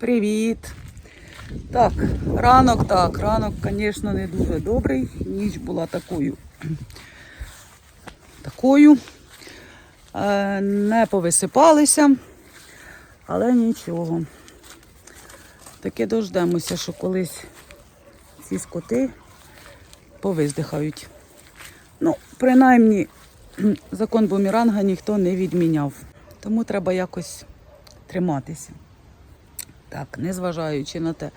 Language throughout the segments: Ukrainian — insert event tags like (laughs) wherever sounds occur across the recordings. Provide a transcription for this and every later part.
Привіт. Так, ранок, так, ранок, звісно, не дуже добрий. Ніч була такою. (clears throat) Такою. Е, Не повисипалися, але нічого. Таки дождемося, що колись ці скоти повиздихають. Ну, принаймні, (clears throat) закон бумеранга ніхто не відміняв. Тому треба якось триматися. Так, незважаючи на те,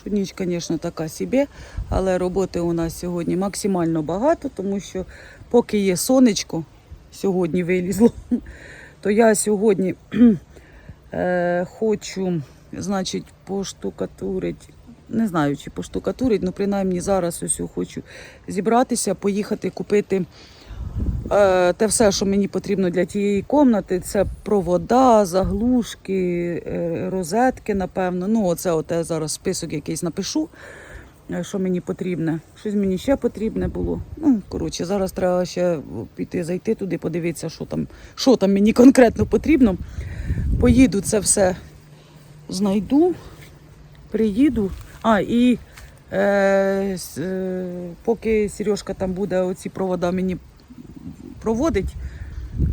що ніч, звісно, така собі, але роботи у нас сьогодні максимально багато, тому що поки є сонечко, сьогодні вилізло, (laughs) то я сьогодні (clears throat) е, хочу, значить, поштукатурити, не знаю, чи поштукатурити, ну принаймні зараз ось хочу зібратися, поїхати купити те все, що мені потрібно для тієї кімнати, це провода, заглушки, е, розетки, напевно. Ну, оце от я зараз список якийсь напишу, е, що мені потрібне. Щось мені ще потрібне було. Ну, коротше, зараз треба ще піти, зайти туди, подивитися, що там, що там мені конкретно потрібно. Поїду це все знайду, приїду. А, і е, е, поки Сережка там буде оці провода мені проводить,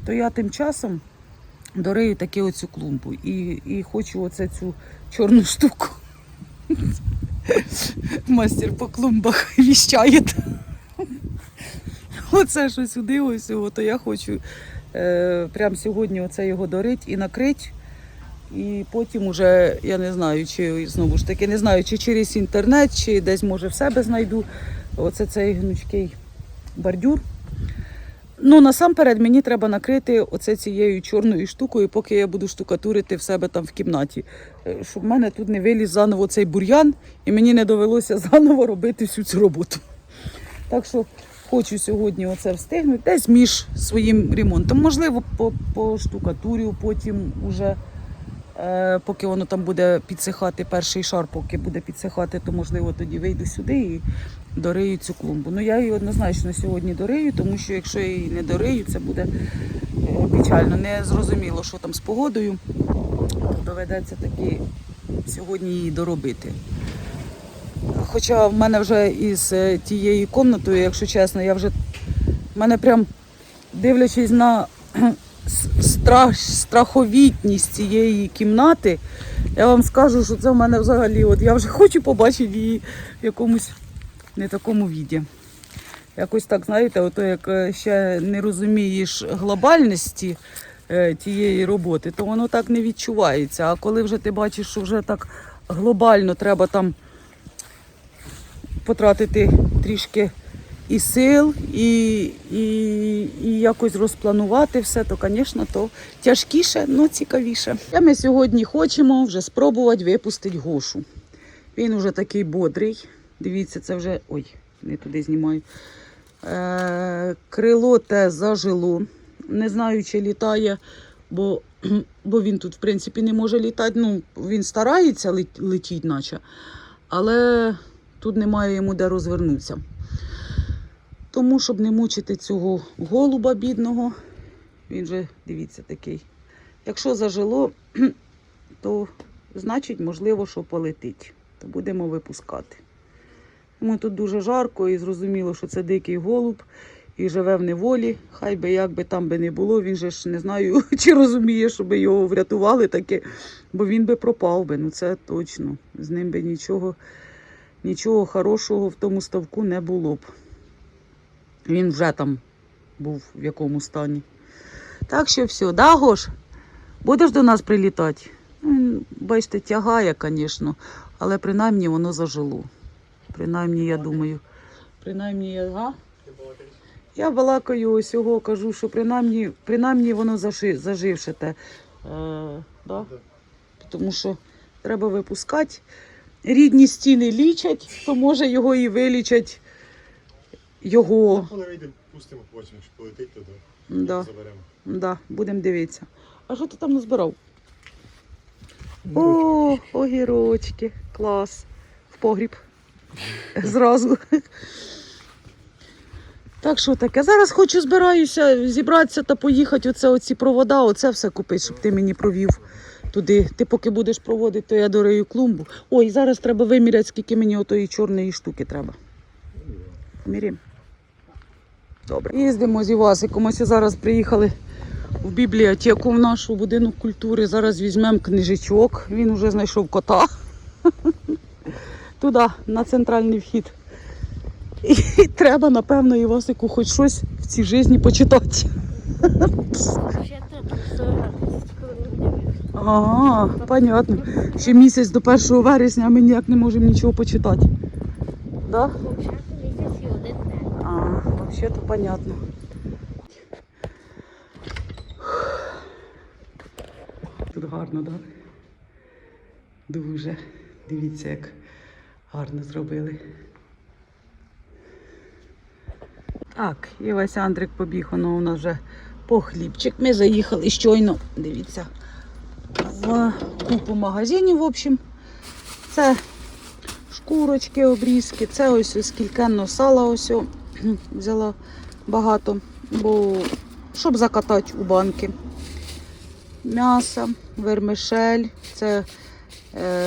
то я тим часом дорию таки оцю клумбу. І, і хочу оце цю чорну штуку. Мастер по клумбах віщає. Оце що сюди ось його, то я хочу е, прямо сьогодні оце його дорить і накрить. І потім уже я не знаю, чи знову ж таки не знаю, чи через інтернет, чи десь може в себе знайду. Оце цей гнучкий бордюр. Ну, насамперед мені треба накрити оце цією чорною штукою, поки я буду штукатурити в себе там в кімнаті. Е, Щоб в мене тут не виліз заново цей бур'ян, і мені не довелося (laughs) заново робити всю цю роботу. Так що хочу сьогодні оце встигнути десь між своїм ремонтом. Можливо, по, по штукатурю, потім уже. Е, Поки воно там буде підсихати, перший шар, поки буде підсихати, то можливо тоді вийду сюди і дорию цю клумбу. Ну я її однозначно сьогодні дорию, тому що якщо я її не дорию, це буде е, печально. Не зрозуміло, що там з погодою, доведеться таки сьогодні її доробити. Хоча в мене вже із е, тією кімнатою, якщо чесно, я вже в мене прям дивлячись на страх, страховітність цієї кімнати, я вам скажу, що це в мене взагалі, от я вже хочу побачити її в якомусь не такому віді. Якось так, знаєте, ото як е, ще не розумієш глобальності е, тієї роботи, то воно так не відчувається. А коли вже ти бачиш, що вже так глобально треба там потратити трішки і сил, і, і, і якось розпланувати все, то, звісно, то тяжкіше, але цікавіше. А Ми сьогодні хочемо вже спробувати випустити Гошу. Він вже такий бодрий. Дивіться, це вже. Ой, не туди знімаю. Е, крило те зажило. Не знаю, чи літає, бо, (clears throat) бо він тут, в принципі, не може літати. Ну, він старається лет- летіти, наче, але тут немає йому де розвернутися. Тому, щоб не мучити цього голуба бідного, він же, дивіться, такий. Якщо зажило, (clears throat) то значить, можливо, що полетить. То будемо випускати. Йому тут дуже жарко і зрозуміло, що це дикий голуб і живе в неволі. Хай би як би там би не було, він же ж не знаю, (laughs) чи розуміє, щоб його врятували таке, бо він би пропав би. Ну це точно. З ним би нічого, нічого хорошого в тому ставку не було б. Він вже там був в якому стані. Так що все, да, Гош? Будеш до нас прилітати? Ну, Бачите, тягає, звісно, але принаймні воно зажило. Принаймні, я думаю. Принаймні, я. Га? Я балакаю ось його, кажу, що принаймні, принаймні воно заши, заживше те. Е, да? Тому що треба випускати. Рідні стіни лічать, то може його і вилічать. Його. Коли пустимо потім, якщо полетить, то Да, заберемо. да, будемо дивитися. А що ти там назбирав? О, огірочки. Клас. В погріб. Зразу. Так що таке? Зараз хочу збираюся зібратися та поїхати. Оце оці провода, оце все купити, щоб ти мені провів туди. Ти поки будеш проводити, то я дорию клумбу. Ой, зараз треба виміряти, скільки мені отої чорної штуки треба. Мірім. Добре. Їздимо з Івасиком. Ось зараз приїхали в бібліотеку в нашу будинок культури. Зараз візьмемо книжечок. Він вже знайшов кота. Туди, на центральний вхід. І (laughs) треба, напевно, Івасику хоч щось в цій житті почитати. Ага, понятно. Ще місяць до 1 вересня, а ми ніяк не можемо нічого почитати. Да? І. А, вообще то понятно. Тут гарно, так? Да? Дуже. Дивіться, як гарно зробили. Так, і Вася Андрик побіг, воно у нас вже по хлібчик. Ми заїхали щойно, дивіться, в купу магазинів, в общем. Це шкурочки, обрізки, це ось скількенно сала ось (clears throat) взяла багато, бо щоб закатати у банки. М'ясо, вермишель, це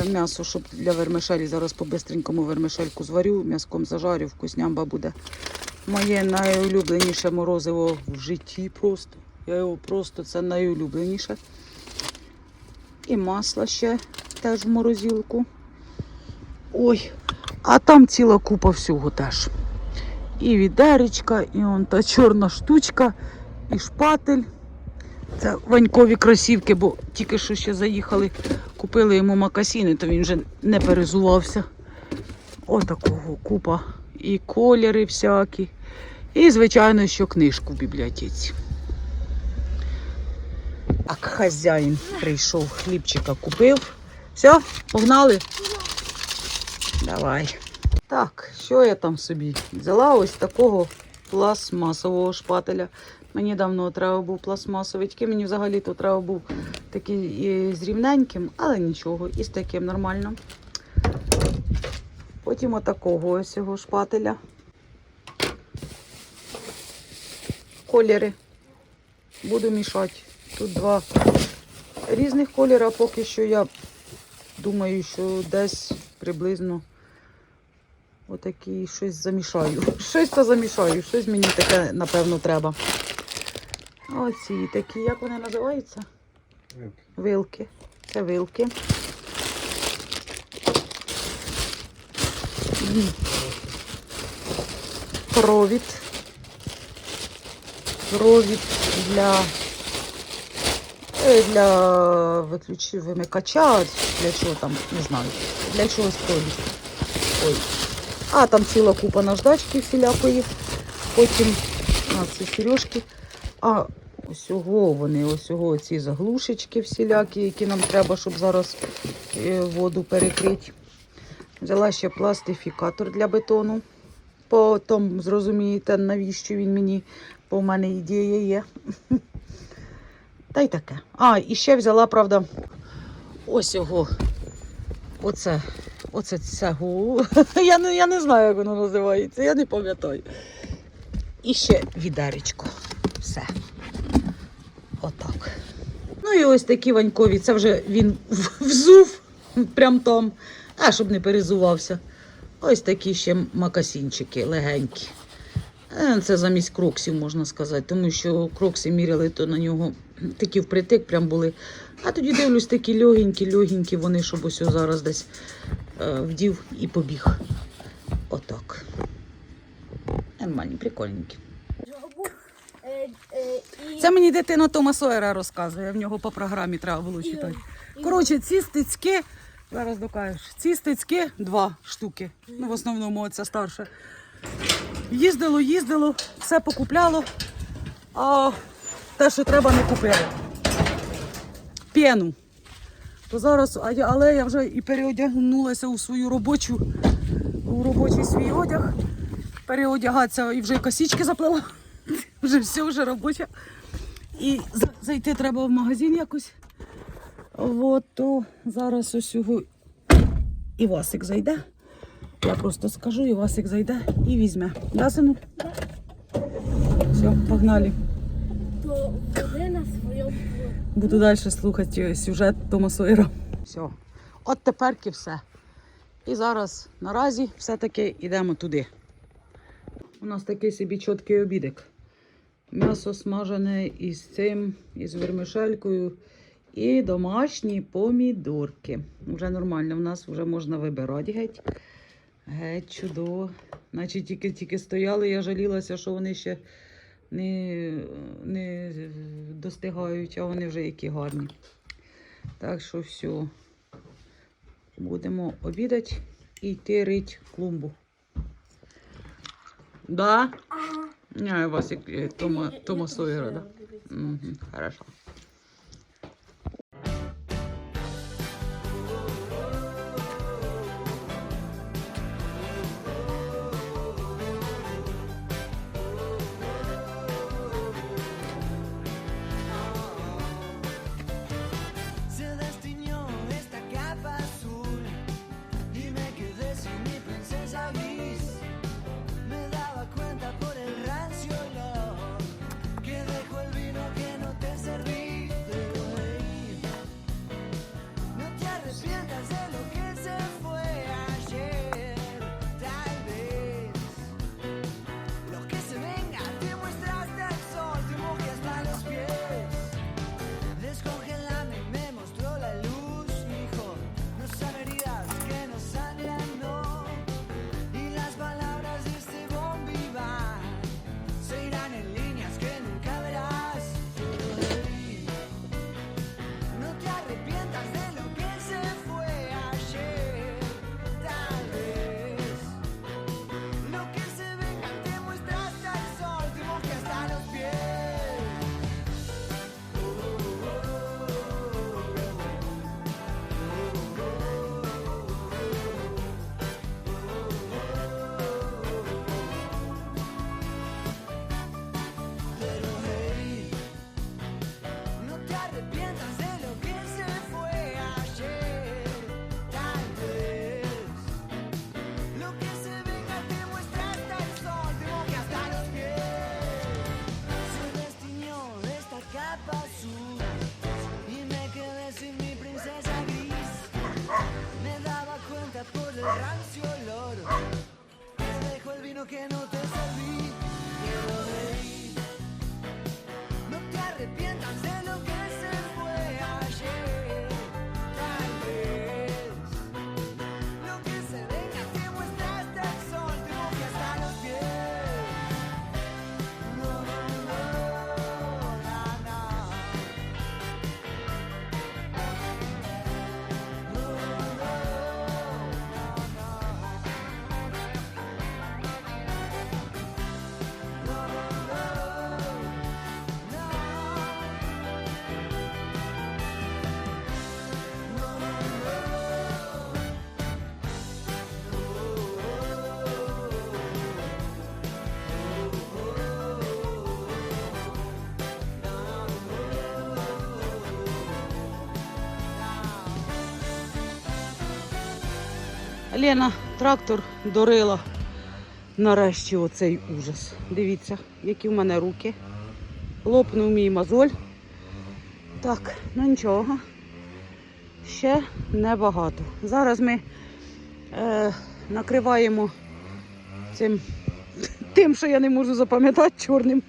м'ясо, щоб для вермишелі. Зараз по-бистренькому вермишельку зварю, м'язком зажарю, вкуснямба буде. Моє найулюбленіше морозиво в житті просто. Я його просто це найулюбленіше. І масло ще теж в морозилку. Ой, а там ціла купа всього теж. І відеречка, і он та чорна штучка, і шпатель. Це ванькові кросівки, бо тільки що ще заїхали, купили йому макасіни, то він вже не перезувався. Отакого купа. І кольори всякі. І, звичайно, що книжку в бібліотеці. Так, хазяїн прийшов, хлібчика купив. Все, погнали? Давай. Так, що я там собі? Взяла ось такого пластмасового шпателя. Мені давно треба був пластмасовий, тільки мені взагалі то треба був такий з рівненьким, але нічого, і з таким нормально. Потім отакого ось цього шпателя. Кольори. Буду мішати. Тут два різних кольора. Поки що я думаю, що десь приблизно отакі щось замішаю. (laughs) Щось то замішаю, щось мені таке, напевно, треба. Оці такі, як вони називаються? Вилки. Це вилки. Провід. Провід для, е, для виключ... вимикача, для чого там, не знаю, для чогось провід. Ой. А, там ціла купа наждачки всілякої. Потім а, це сережки. А ось ого, вони, ось ого, ці заглушечки всілякі, які нам треба, щоб зараз е, воду перекрити. Взяла ще пластифікатор для бетону. Потім зрозумієте, навіщо він мені, бо в мене ідея є. Та й таке. А, і ще взяла, правда, ось його. Оце. Оце цього. (laughs) Я не, я не знаю, як воно називається, я не пам'ятаю. І ще відеречко. Все. Отак. Ну і ось такі ванькові. Це вже він взув прям там, а щоб не перезувався. Ось такі ще макасінчики легенькі. Е, Це замість кроксів, можна сказати, тому що крокси міряли, то на нього такі впритик прям були. А тоді дивлюсь, такі легенькі, легенькі вони, щоб ось зараз десь е, вдів і побіг. Отак. Нормальні, прикольненькі. Це мені дитина Тома Сойера розказує, в нього по програмі треба було читати. Коротше, ці стицьки, зараз докажеш, ці стицьки два штуки. Ну, в основному оця старша. Їздило, їздило, все покупляло, а те, що треба, не купили. Пену. То зараз, але я вже і переодягнулася у свою робочу, у робочий свій одяг. Переодягатися і вже й косички заплела. Вже все, вже робоча. І зайти треба в магазин якось. От, то зараз ось його Івасик зайде. Я просто скажу, Івасик зайде і візьме. Да, сину? Все, погнали. То вони на своєму Буду далі слухати сюжет Тома Сойера. Все. От теперки все. І зараз наразі все-таки йдемо туди. У нас такий собі чіткий обідик. М'ясо смажене із цим, із вермишелькою. І домашні помідорки. Вже нормально в нас, вже можна вибирати геть. Геть чудово. Значить, тільки, тільки стояли, я жалілася, що вони ще не, не достигають, а вони вже які гарні. Так що все. Будемо обідати і йти рить клумбу. Да? Не, у вас як е, Тома, Тома Сойера, да? Угу, хорошо. Лена трактор дорила нарешті оцей ужас. Дивіться, які в мене руки. Лопнув мій мозоль. Так, ну нічого. Ще небагато. Зараз ми е, накриваємо цим тим, що я не можу запам'ятати чорним.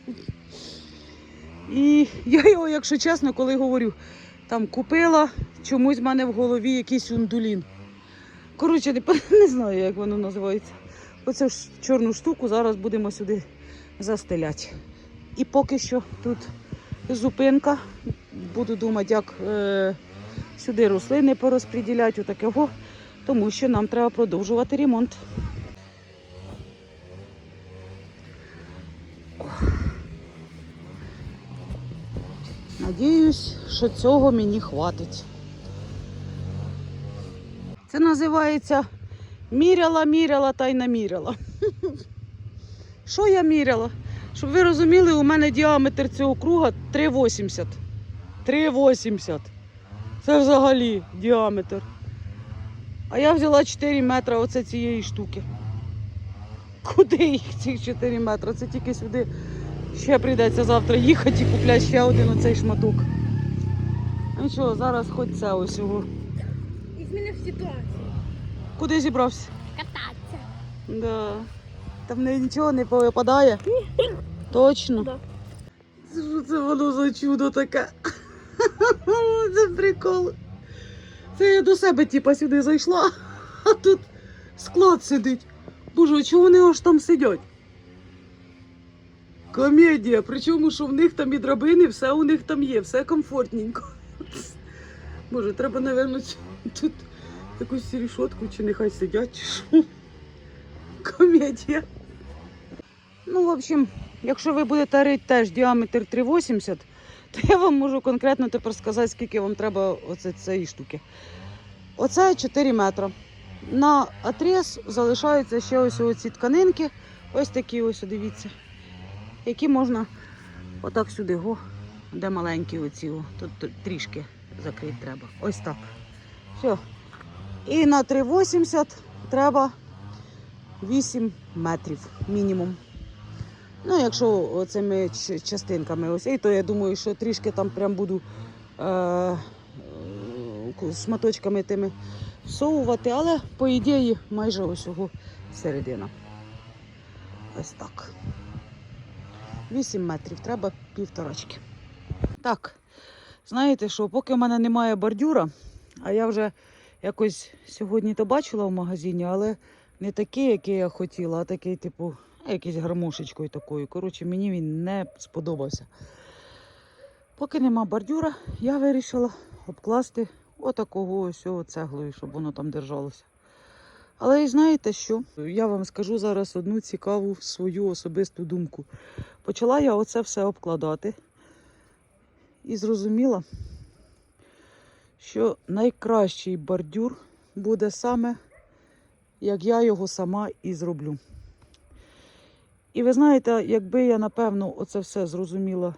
І я його, якщо чесно, коли говорю, там купила, чомусь в мене в голові якийсь ундулін. Коротше, не, (laughs) не знаю, як воно називається. Оцю ж чорну штуку зараз будемо сюди застеляти. І поки що тут зупинка. Буду думати, як е, сюди рослини порозподіляти, отакого, тому що нам треба продовжувати ремонт. Надіюсь, що цього мені хватить. Це називається міряла, міряла та й наміряла. (laughs) Що я міряла? Щоб ви розуміли, у мене діаметр цього круга 3,80. 3,80. Це взагалі діаметр. А я взяла 4 метри оце цієї штуки. Куди їх цих 4 метри? Це тільки сюди ще прийдеться завтра їхати і купляти ще один оцей шматок. Ну що, зараз хоч це ось його. Ситуацію. Куди зібрався? Кататися. Да. Там нічого не повипадає. Точно. Да. Що це воно за чудо таке? (laughs) Це прикол. Це я до себе типа сюди зайшла, (laughs) а тут склад сидить. Боже, а чого вони аж там сидять? Комедія. Причому, що в них там і драбини, все у них там є, все комфортненько. (laughs) Боже, треба, напевно, тут якусь рішотку, чи нехай сидять, чи що. Комедія. Ну, в общем, якщо ви будете рити теж діаметр 3,80, то я вам можу конкретно тепер сказати, скільки вам треба оце цієї штуки. Оце 4 метри. На отріз залишаються ще ось оці тканинки, ось такі ось, дивіться, які можна отак сюди, го, де маленькі оці, тут трішки закрити треба. Ось так. Все. І на 3,80 треба 8 метрів мінімум. Ну, якщо цими частинками, ось, і то я думаю, що трішки там прям буду е- е- шматочками тими всовувати, але по ідеї майже ось його середина. Ось так. 8 метрів, треба півторачки. Так, знаєте що, поки в мене немає бордюра, а я вже якось сьогодні то бачила в магазині, але не такий, який я хотіла, а такий, типу, якийсь гармошечкою такою. Коротше, мені він не сподобався. Поки нема бордюра, я вирішила обкласти отакого ось цеглою, щоб воно там держалося. Але і знаєте що? Я вам скажу зараз одну цікаву свою особисту думку. Почала я оце все обкладати і зрозуміла, що найкращий бордюр буде саме як я його сама і зроблю. І ви знаєте, якби я, напевно, оце все зрозуміла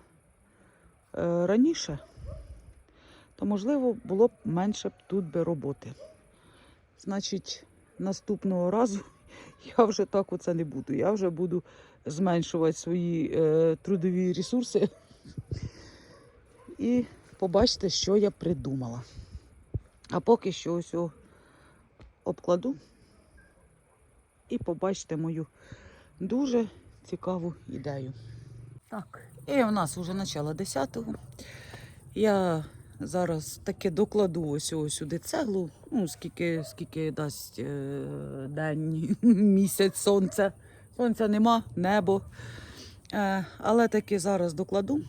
е, раніше, то, можливо, було б менше тут би роботи. Значить, наступного разу (laughs) я вже так оце не буду. Я вже буду зменшувати свої е, трудові ресурси. (laughs) І побачите, що я придумала. А поки що ось обкладу і побачите мою дуже цікаву ідею. Так, і в нас вже начало 10-го. Я зараз таки докладу ось сюди цеглу, ну, скільки, скільки дасть е, день, (laughs) місяць, сонце. Сонця нема, небо. Е, але таки зараз докладу.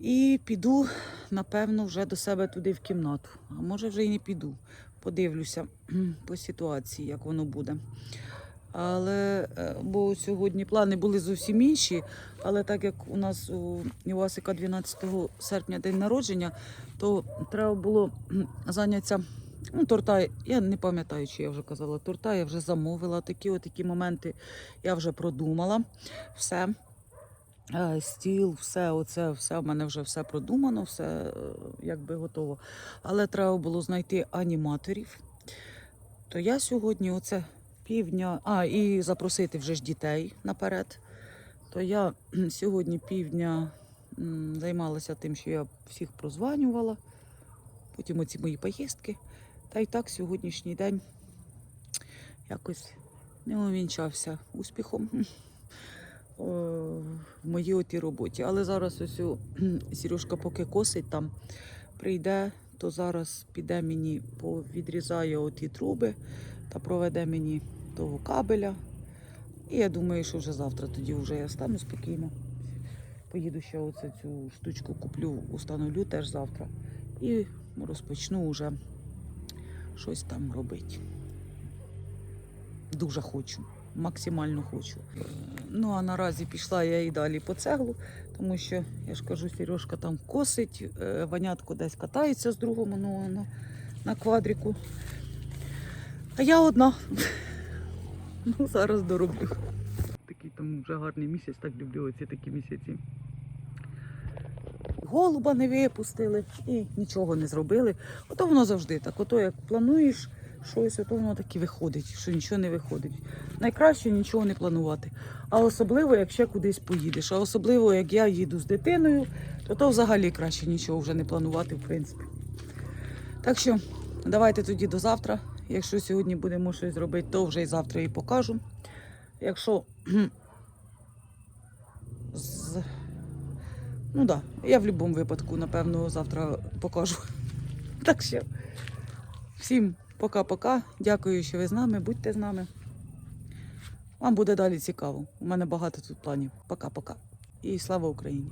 І піду, напевно, вже до себе туди в кімнату. А може вже і не піду. Подивлюся (clears throat) по ситуації, як воно буде. Але е, бо сьогодні плани були зовсім інші. Але так як у нас у Івасика 12 серпня день народження, то треба було (clears throat) зайнятися. Ну, торта, я не пам'ятаю, чи я вже казала, торта я вже замовила. Такі такі моменти я вже продумала. Все. Е, Стіл, все, оце, все в мене вже все продумано, все е, якби готово. Але треба було знайти аніматорів. То я сьогодні оце півдня, а і запросити вже ж дітей наперед. То я сьогодні півдня займалася тим, що я всіх прозванювала, потім оці мої поїздки. Та й так сьогоднішній день якось не увінчався успіхом в моїй отій роботі. Але зараз ось (clears throat) Сережка поки косить там, прийде, то зараз піде мені, відрізає оті труби та проведе мені того кабеля. І я думаю, що вже завтра тоді вже я стану спокійно. Поїду ще оце цю штучку куплю, установлю теж завтра. І розпочну вже щось там робити. Дуже хочу, максимально хочу. Ну а наразі пішла я і далі по цеглу, тому що я ж кажу, Сережка там косить, е, ванятко десь катається з другом ну, на, на квадрику. А я одна. (laughs) Ну, зараз дороблю. Такий там вже гарний місяць, так люблю оці такі місяці. Голуба не випустили і нічого не зробили. Ото воно завжди так. Ото як плануєш щось, ото воно так і виходить, що нічого не виходить. Найкраще нічого не планувати. А особливо, як ще кудись поїдеш. А особливо, як я їду з дитиною, то то взагалі краще нічого вже не планувати, в принципі. Так що давайте тоді до завтра. Якщо сьогодні будемо щось робити, то вже і завтра і покажу. Якщо. З... Ну так, да, я в будь-якому випадку, напевно, завтра покажу. Так що. Всім пока-пока. Дякую, що ви з нами. Будьте з нами. Вам буде далі цікаво. У мене багато тут планів. Пока-пока. І слава Україні!